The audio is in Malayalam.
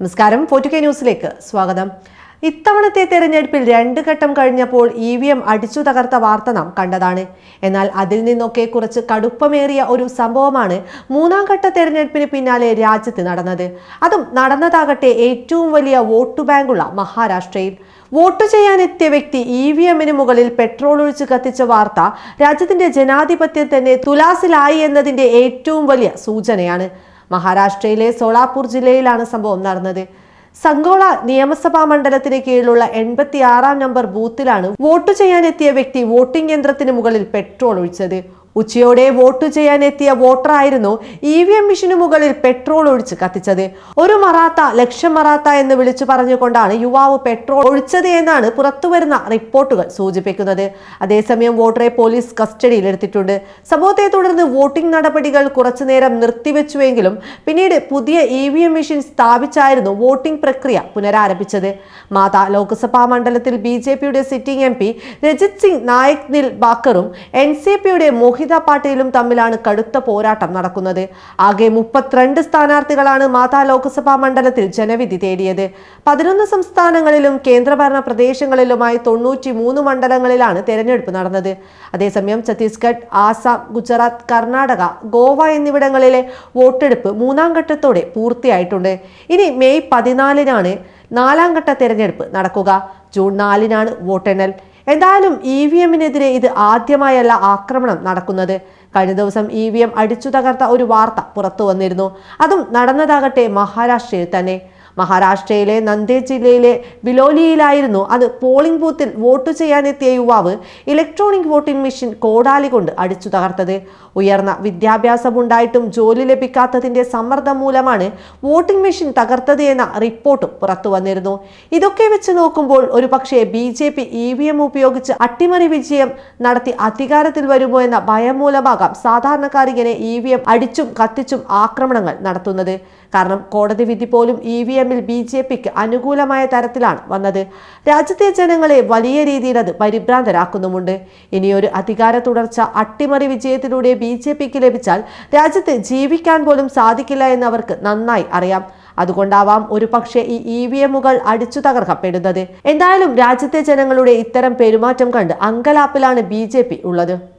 നമസ്കാരം. ഫോർട്ടി ന്യൂസിലേക്ക് സ്വാഗതം. ഇത്തവണത്തെ തെരഞ്ഞെടുപ്പിൽ രണ്ട് ഘട്ടം കഴിഞ്ഞപ്പോൾ ഇ വി എം അടിച്ചു തകർത്ത വാർത്ത നാം കണ്ടതാണ്. എന്നാൽ അതിൽ നിന്നൊക്കെ കുറച്ച് കടുപ്പമേറിയ ഒരു സംഭവമാണ് മൂന്നാം ഘട്ട തെരഞ്ഞെടുപ്പിന് പിന്നാലെ രാജ്യത്ത് നടന്നത്. അതും നടന്നതാകട്ടെ ഏറ്റവും വലിയ വോട്ട് ബാങ്കുള്ള മഹാരാഷ്ട്രയിൽ. വോട്ട് ചെയ്യാനെത്തിയ വ്യക്തി ഇ വി എമ്മിന് മുകളിൽ പെട്രോൾ ഒഴിച്ച് കത്തിച്ച വാർത്ത രാജ്യത്തിന്റെ ജനാധിപത്യം തന്നെ തുലാസിലായി എന്നതിന്റെ ഏറ്റവും വലിയ സൂചനയാണ്. മഹാരാഷ്ട്രയിലെ സോളാപൂർ ജില്ലയിലാണ് സംഭവം നടന്നത്. സംഗോള നിയമസഭാ മണ്ഡലത്തിന് കീഴിലുള്ള എൺപത്തി ആറാം നമ്പർ ബൂത്തിലാണ് വോട്ട് ചെയ്യാനെത്തിയ വ്യക്തി വോട്ടിംഗ് യന്ത്രത്തിന് മുകളിൽ പെട്രോൾ ഒഴിച്ചത്. ഉച്ചയോടെ വോട്ട് ചെയ്യാനെത്തിയ വോട്ടറായിരുന്നു ഇ വി എം മെഷീന് മുകളിൽ പെട്രോൾ ഒഴിച്ച് കത്തിച്ചത്. ഒരു മറാത്ത ലക്ഷം മറാത്ത എന്ന് വിളിച്ചു പറഞ്ഞുകൊണ്ടാണ് യുവാവ് പെട്രോൾ ഒഴിച്ചത് എന്നാണ് പുറത്തുവരുന്ന റിപ്പോർട്ടുകൾ സൂചിപ്പിക്കുന്നത്. അതേസമയം വോട്ടറെ പോലീസ് കസ്റ്റഡിയിലെടുത്തിട്ടുണ്ട്. സംഭവത്തെ തുടർന്ന് വോട്ടിംഗ് നടപടികൾ കുറച്ചുനേരം നിർത്തിവെച്ചുവെങ്കിലും പിന്നീട് പുതിയ ഇ വി എം മെഷീൻ സ്ഥാപിച്ചായിരുന്നു വോട്ടിംഗ് പ്രക്രിയ പുനരാരംഭിച്ചത്. മാതാ ലോക്സഭാ മണ്ഡലത്തിൽ ബി ജെ പിയുടെ sitting M P Rajit Singh Nayak നിൽ ബാക്കറും എൻ സി പിയുടെ മോഹിത പാട്ടീലും തമ്മിലാണ് കടുത്ത പോരാട്ടം നടക്കുന്നത്. ആകെ മുപ്പത്തിരണ്ട് സ്ഥാനാർത്ഥികളാണ് മാതാ ലോക്സഭാ മണ്ഡലത്തിൽ ജനവിധി തേടിയത്. പതിനൊന്ന് സംസ്ഥാനങ്ങളിലും കേന്ദ്രഭരണ പ്രദേശങ്ങളിലുമായി തൊണ്ണൂറ്റി മൂന്ന് മണ്ഡലങ്ങളിലാണ് തെരഞ്ഞെടുപ്പ് നടന്നത്. അതേസമയം ഛത്തീസ്ഗഡ് ആസാം ഗുജറാത്ത് കർണാടക ഗോവ എന്നിവിടങ്ങളിലെ വോട്ടെടുപ്പ് മൂന്നാം ഘട്ടത്തോടെ പൂർത്തിയായിട്ടുണ്ട്. ഇനി മെയ് പതിനാലിനാണ് നാലാം ഘട്ട തെരഞ്ഞെടുപ്പ് നടക്കുക. ജൂൺ നാലിനാണ് വോട്ടെണ്ണൽ. എന്തായാലും ഇ വി എമ്മിനെതിരെ ഇത് ആദ്യമായല്ല ആക്രമണം നടക്കുന്നത്. കഴിഞ്ഞ ദിവസം ഇ വി എം അടിച്ചു തകർത്ത ഒരു വാർത്ത പുറത്തു വന്നിരുന്നു. അതും നടന്നതാകട്ടെ മഹാരാഷ്ട്രയിൽ തന്നെ. മഹാരാഷ്ട്രയിലെ നന്ദേഡ് ജില്ലയിലെ ബിലോലിയിലായിരുന്നു അത് പോളിംഗ് ബൂത്തിൽ വോട്ട് ചെയ്യാനെത്തിയ യുവാവ് ഇലക്ട്രോണിക് വോട്ടിംഗ് മെഷീൻ കോടാലി കൊണ്ട് അടിച്ചു തകർത്തത്. ഉയർന്ന വിദ്യാഭ്യാസമുണ്ടായിട്ടും ജോലി ലഭിക്കാത്തതിന്റെ സമ്മർദ്ദം മൂലമാണ് വോട്ടിംഗ് മെഷീൻ തകർത്തത് എന്ന റിപ്പോർട്ടും പുറത്തു വന്നിരുന്നു. ഇതൊക്കെ വെച്ച് നോക്കുമ്പോൾ ഒരു പക്ഷേ B J P E V M ഉപയോഗിച്ച് അട്ടിമറി വിജയം നടത്തി അധികാരത്തിൽ വരുമോ എന്ന ഭയം മൂലമാകാം സാധാരണക്കാർ ഇങ്ങനെ ഇ വി എം അടിച്ചും കത്തിച്ചും ആക്രമണങ്ങൾ നടത്തുന്നത്. കാരണം കോടതി വിധി പോലും ഇ വി എമ്മിൽ ബി ജെ പിക്ക് അനുകൂലമായ തരത്തിലാണ് വന്നത്. രാജ്യത്തെ ജനങ്ങളെ വലിയ രീതിയിൽ അത് പരിഭ്രാന്തരാക്കുന്നുമുണ്ട്. ഇനിയൊരു അധികാര തുടർച്ച അട്ടിമറി വിജയത്തിലൂടെ ബി ജെ പിക്ക് ലഭിച്ചാൽ രാജ്യത്ത് ജീവിക്കാൻ പോലും സാധിക്കില്ല എന്ന് അവർക്ക് നന്നായി അറിയാം. അതുകൊണ്ടാവാം ഒരു പക്ഷേ ഈ ഇ വി എമ്മുകൾ അടിച്ചു തകർക്കപ്പെടുന്നത്. എന്തായാലും രാജ്യത്തെ ജനങ്ങളുടെ ഇത്തരം പെരുമാറ്റം കണ്ട് അങ്കലാപ്പിലാണ് ബി ഉള്ളത്.